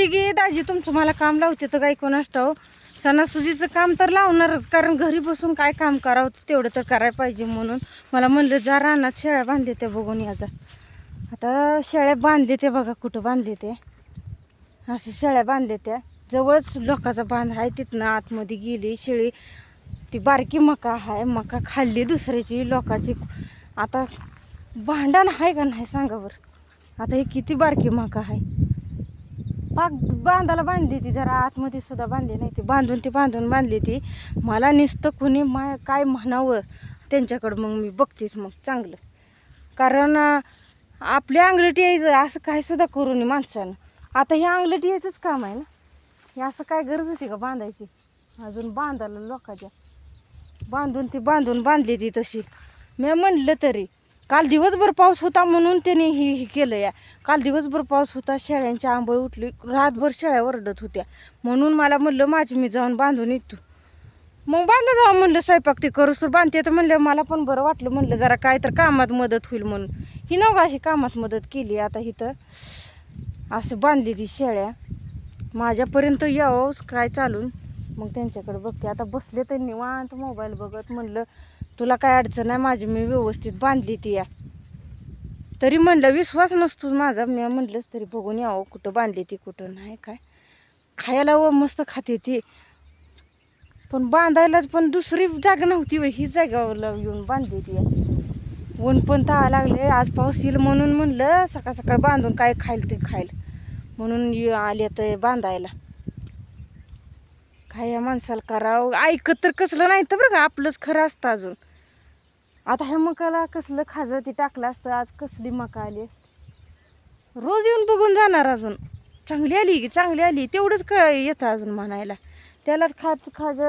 तिघी दाजी तुमचं मला काम लावते तर काय कोण असतं सणासुदीचं काम तर लावणारच कारण घरी बसून काय काम करावं तेवढं तर करायला पाहिजे म्हणून. मला म्हणलं जा रानात शेळ्या बांधले ते बघून याचा आता शेळ्या बांधले ते बघा कुठं बांधले ते असे शेळ्या बांधले त्या. जवळच लोकाचा बांध आहे तिथनं आतमध्ये गेली शेळी. ती बारकी मका आहे मका खाल्ली दुसऱ्याची लोकाची. आता भांडण आहे का नाही सांगा बरं. आता हे किती बारकी मका आहे? बाग बांधाला बांधली ती जरा आतमध्ये सुद्धा बांधली नाही ती. बांधून ती बांधून बांधली ती. मला नुसतं कुणी मा काय म्हणावं त्यांच्याकडं मग मी बघतेच मग चांगलं. कारण आपली अंगलटी अंगलट यायचं असं काय सुद्धा करू नये माणसानं. आता हे अंगलट यायचंच काम आहे ना. हे असं काय गरज होती का बांधायची? अजून बांधायला लोकांच्या. बांधून ती बांधून बांधली ती तशी. मी म्हणलं तरी काल दिवसभर पाऊस होता म्हणून त्याने हे हे केलं या. काल दिवसभर पाऊस होता शेळ्यांची आंबळ उठली रातभर शेळ्या ओरडत होत्या. म्हणून मला म्हणलं माझी मी जाऊन बांधून येतो. मग बांधा जाऊ म्हणलं स्वयंपाक ते करूस तर बांधते. तर म्हणलं मला पण बरं वाटलं. म्हणलं जरा काय तर कामात मदत होईल म्हणून. ही नव अशी कामात मदत केली. आता इथं असं बांधली ती शेळ्या. माझ्यापर्यंत यावं काय चालून? मग त्यांच्याकडे बघते. आता बसले तर निवांत मोबाईल बघत. म्हणलं तुला काय अडचण आहे माझी मी व्यवस्थित बांधली ती या. तरी म्हणलं विश्वास नसतो माझा. मी म्हणलंच तरी बघून यावं कुठं बांधली ती कुठं नाही काय. खायला व मस्त खाते ती. पण बांधायला पण दुसरी जागा नव्हती व ही जागा येऊन बांधली ती ऊन पण तहा लागले. आज पाऊस येईल म्हणून म्हणलं सकाळ सकाळ बांधून काय खाईल ते खाईल. म्हणून ये- आले तर बांधायला. काय या माणसाला करावं? ऐकत तर कसलं नाही तर बरं का आपलंच खरं असतं अजून. आता ह्या मकाला कसलं खाजं ती टाकलं असतं आज कसली मका आली असती. रोज येऊन बघून जाणार अजून. चांगली आली की चांगली आली तेवढंच क येतं अजून म्हणायला. त्यालाच खाज खाज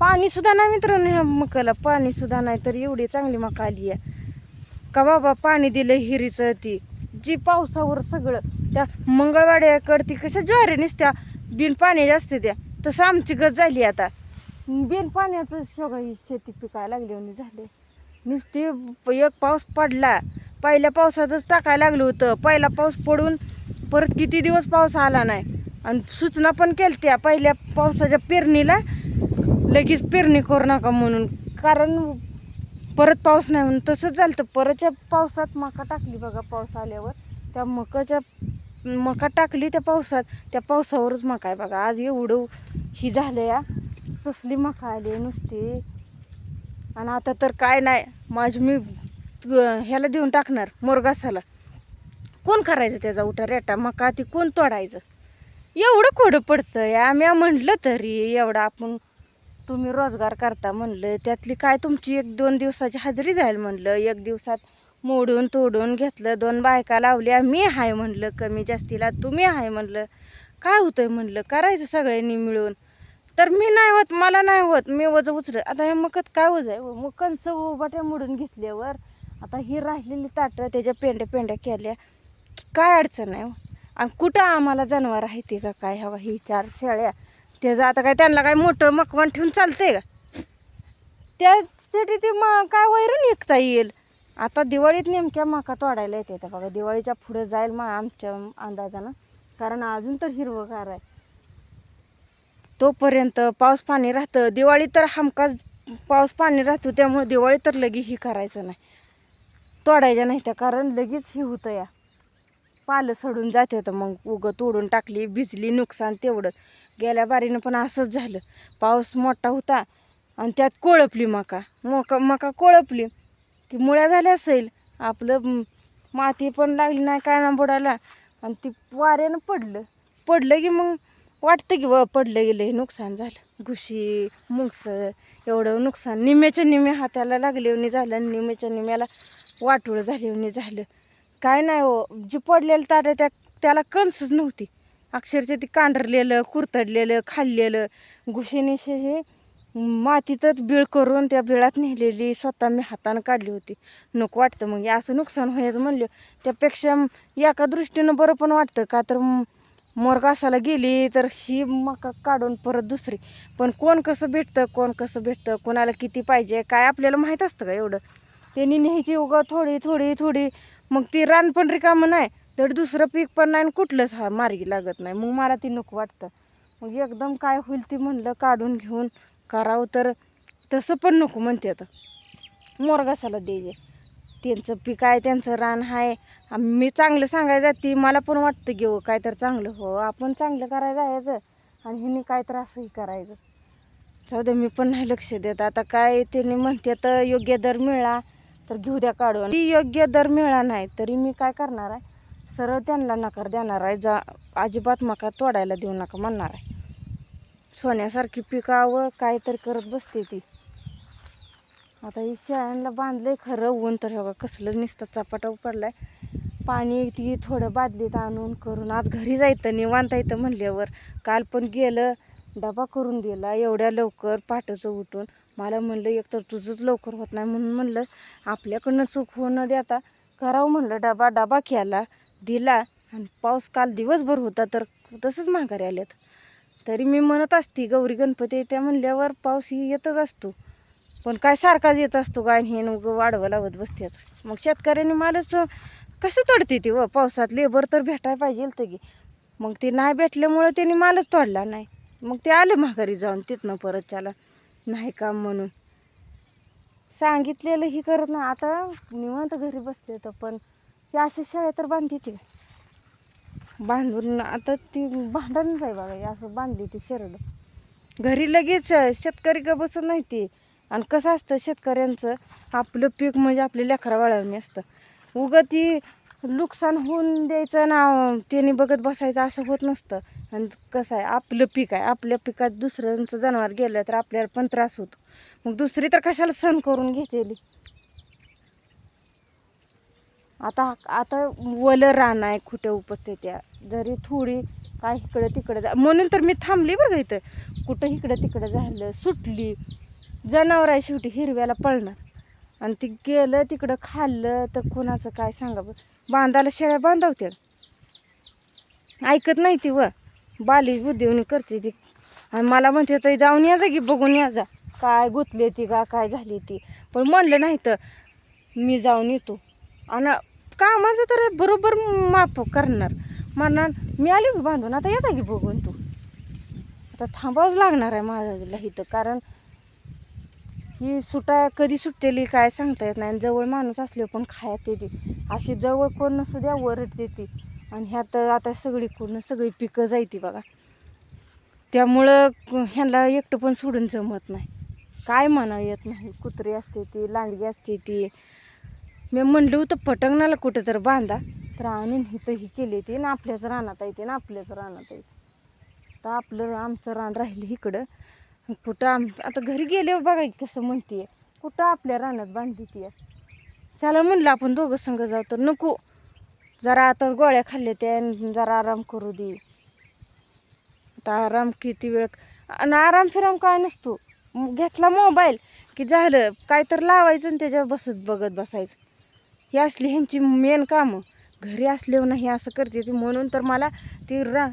पाणीसुद्धा नाही मित्रांनो ह्या मकाला पाणीसुद्धा नाही तर एवढी चांगली मका आली आहे. का बाबा पाणी दिलं हिरीचं ती. जी पावसावर सगळं त्या मंगळवाड्याकडं ती कशा ज्वारी निसत्या बिन पाणी जास्त त्या तसं आमची गत झाली आता. बिन पाण्याचं सगळं ही शेती पिकायला लागली झाले. नुसते प- एक पाऊस पडला पहिल्या पावसातच टाकायला लागलं होतं. पहिला पाऊस पडून परत किती दिवस पाऊस आला नाही. आणि सूचना पण केली त्या पहिल्या पावसाच्या पेरणीला लगेच पेरणी करू नका म्हणून. कारण परत पाऊस नाही म्हणून तसंच झालं तर परतच्या पावसात मका टाकली बघा पाऊस आल्यावर. त्या मकाच्या मका टाकली त्या पावसात. त्या पावसावरच मका आहे बघा. आज एवढं ही झालं या कसली मका आली नुसती. आणि आता तर काय नाही. माझी मी ह्याला देऊन टाकणार मोरगासाला. कोण करायचं त्याचा उठा रेटा? मका ती कोण तोडायचं? एवढं खोडं पडतं या म्या म्हणलं तरी एवढं आपण तुम्ही रोजगार करता म्हणलं. त्यातली काय तुमची एक दोन दिवसाची हजेरी जाईल म्हणलं. एक दिवसात मोडून तोडून घेतलं दोन बायका लावल्या मी आहे म्हणलं कमी जास्तीला तुम्ही आहे म्हणलं. काय होतंय म्हणलं? करायचं सगळ्यांनी मिळून. तर मी नाही होत मला नाही होत मी वज उचल आता हे मकत काय वज आहे? हो, मग कंस उभाट्या मोडून घेतल्यावर आता ही राहिलेली ताटं त्याच्या पेंड्या पेंड्या केल्या. काय अडचण आहे हो. आणि कुठं आम्हाला जनावर आहे ते का काय हवा ही चार शेळ्या. त्याचं आता काय त्यांना काय मोठं मकवान ठेवून चालतंय का? त्यासाठी ते मग काय वैरण विकता येईल? आता दिवाळीत नेमक्या मका तोडायला येते. त्या बघा दिवाळीच्या पुढे जाईल मग आमच्या अंदाजानं. कारण अजून तर हिरवगार आहे. तोपर्यंत पाऊस पाणी राहतं. दिवाळी तर हमखास पाऊस पाणी राहतो त्यामुळे दिवाळी तर लगे ही करायचं नाही. तोडायच्या नाही त्या कारण लगेच ही होतं या. पालं सडून जाते तर मग उगं तोडून टाकली भिजली नुकसान तेवढं. गेल्या बारीनं पण असंच झालं. पाऊस मोठा होता आणि त्यात कोळपली मका. मका मका कोळपली. की मुळ्या झाल्या असेल आपलं माती पण लागली नाही काय ना बुडाला आणि ती वाऱ्यानं पडलं. पडलं की मग वाटतं की व पडलं गेलं हे नुकसान झालं. घुशी मुंगस एवढं नुकसान. निम्याच्या निम्या हाताला लागले झालं आणि निम्याच्या निम्याला वाटूळ झाले झालं. काय नाही हो जी पडलेलं ताट त्या त्याला कणसच नव्हती. अक्षरशः ती कांढरलेलं कुरतडलेलं खाल्लेलं. घुशीनिशे हे मातीतच बीळ करून त्या बिळात नेलेली स्वतः मी हातानं काढली होती. नको वाटतं मग असं नुकसान व्हायचं म्हणलं. त्यापेक्षा एका दृष्टीनं बरं पण वाटतं. का तर मोरगासाला गेली तर ही मका काढून परत दुसरी. पण कोण कसं भेटतं कोण कसं भेटतं कोणाला किती पाहिजे काय आपल्याला माहीत असतं का एवढं? त्यांनी न्यायची उगा थोडी थोडी थोडी. मग ती रान पण रिकामं नाही तर दुसरं पीक पण नाही आणि कुठलंच हा मार्गी लागत नाही. मग मला ती नको वाटतं. मग एकदम काय होईल ती म्हणलं काढून घेऊन करावं तर तसं पण नको म्हणते आता. मोरगासाला द्यायचे त्यांचं पीक आहे त्यांचं रान आहे. मी चांगलं सांगायचं ती मला पण वाटतं घेऊ काय तर चांगलं. हो आपण चांगलं करायला जायचं आणि ह्यांनी काय तर असंही करायचं. जाऊ दे मी पण नाही लक्ष देत. आता काय त्यांनी म्हणते तर योग्य दर मिळाला तर घेऊ द्या काढून ती योग्य दर मिळाला नाही तरी मी काय करणार आहे? सरळ त्यांना नकार देणार आहे. जा अजिबात मका तोडायला देऊ नका म्हणणार आहे. सोन्यासारखी पिकावं काय तर करत बसते ती. आता ही शेळ्यांना बांधलंय खरं ऊन तर बघा कसलं नुसतं चपाटा पडलाय. पाणी ती थोडं बादलीत आणून करून आज घरी जायचं निवांत येतं म्हणल्यावर काल पण गेलं डबा करून दिला एवढ्या लवकर पाटचं उठून. मला म्हणलं एकतर तुझंच लवकर होत नाही म्हणून म्हणलं आपल्याकडनं चूक होऊ न देता करावं म्हणलं डबा डबा केला दिला. आणि पाऊस काल दिवसभर होता तर तसंच माघारी आल्यात. तरी मी म्हणत असती गौरी गणपती त्या म्हणल्यावर पाऊस ही येतच असतो. पण काय सारखाच येत असतो काय हे उगं वाढवं लावत बसतात मग शेतकऱ्यांनी मालच कसं तोडते ती व? पावसात लेबर तर भेटायला पाहिजे तर की. मग ते नाही भेटल्यामुळं त्यांनी मालच तोडला नाही. मग ते आले माघारी जाऊन तिथनं परत त्याला. नाही काम म्हणून. सांगितलेलं ही करत ना आता निवांत घरी बसले तर पण ते अशा शाळा तर बांधते ती बांधून आता ती भांडणच आहे बघा असं बांधली ती शरड घरी लगेच शेतकरी का बसत नाही ती. आणि कसं असतं शेतकऱ्यांचं आपलं पीक म्हणजे आपल्या लेकरा वळवणी असतं. उगं ती नुकसान होऊन द्यायचं ना त्यांनी बघत बसायचं असं होत नसतं. आणि कसं आहे आपलं पीक आहे आपल्या पिकात दुसऱ्यांचं जनावर गेलं तर आपल्याला पण त्रास होतो. मग दुसरी तर कशाला सण करून घेतेली आता आता वलं रान आहे कुठे उपसते त्या जरी थोडी काय इकडं तिकडं जा म्हणून तर मी थांबली बरं का इथं. कुठं इकडं तिकडं झालं सुटली जनावर आहे शेवटी हिरव्याला पळणार. आणि ती गेलं तिकडं खाल्लं तर कोणाचं काय सांगा बरं? बांधायला शेळ्या बांधावत्या ऐकत नाही ती व. बाली बुद्धिवणी करते ती. आणि मला म्हणते तर जाऊन या जा की बघून या जा. काय गुतली ती का काय झाली ती? पण म्हणलं नाही तर मी जाऊन येतो. आणि कामाचं तर बरोबर माफ करणार. म्हणणार मी आले बांधून आता येता की बघून तू. आता थांबावंच लागणार आहे माझ्याला इथं कारण ही सुटा कधी सुटतेली काय सांगता येत नाही. आणि जवळ माणूस असले पण खायात येते अशी जवळ कोण नसू द्या वरट देते. आणि ह्यात आता सगळी कोण सगळी पिकं जायती बघा. त्यामुळं ह्यांना एकटं पण सोडून जमत नाही. काय म्हणा येत नाही. कुत्री असते ती लांडगी असते ती. मी म्हणलं होतं पटंगणाला कुठं तर बांधा. तर आणून हिथं ही केली ती. ना आपल्याच रानात येते ना आपल्याच रानात येते तर आपलं आमचं रान राहिलं इकडं. कुठं आम आता घरी गेल्यावर बघा कसं म्हणते कुठं आपल्या रानात बांधली ती चला म्हणलं आपण दोघं संग जाऊ तर नको. जरा आता गोळ्या खाल्ल्या त्या जरा आराम करू दे. आता आराम किती वेळ आणि आराम फिराम काय नसतो. घेतला मोबाईल की झालं काय तर लावायचं आणि त्याच्यावर बसत बघत बसायचं. ही असली ह्यांची मेन कामं. घरी असल्यावर नाही असं करते ती. म्हणून तर मला ती रा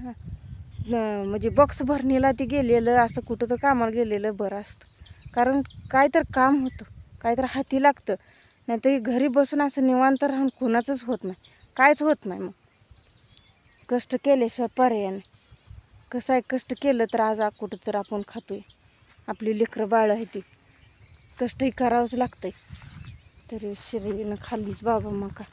म्हणजे बॉक्स भरणीला ते गेलेलं असं कुठं तर कामाला गेलेलं बरं असतं. कारण काय तर काम होतं काय तर हाती लागतं. नाहीतर घरी बसून असं निवांत राहून कोणाचंच होत नाही. कायच होत नाही मग. कष्ट केल्याशिवाय पर्याय नाही कसं आहे कष्ट केलं तर आज आ- कुठं तर आपण खातोय. आपली लेकरं बाळं आहे ती. कष्टही करावंच लागतंय. तरी शरीरनं खाल्लीच बाबा मका.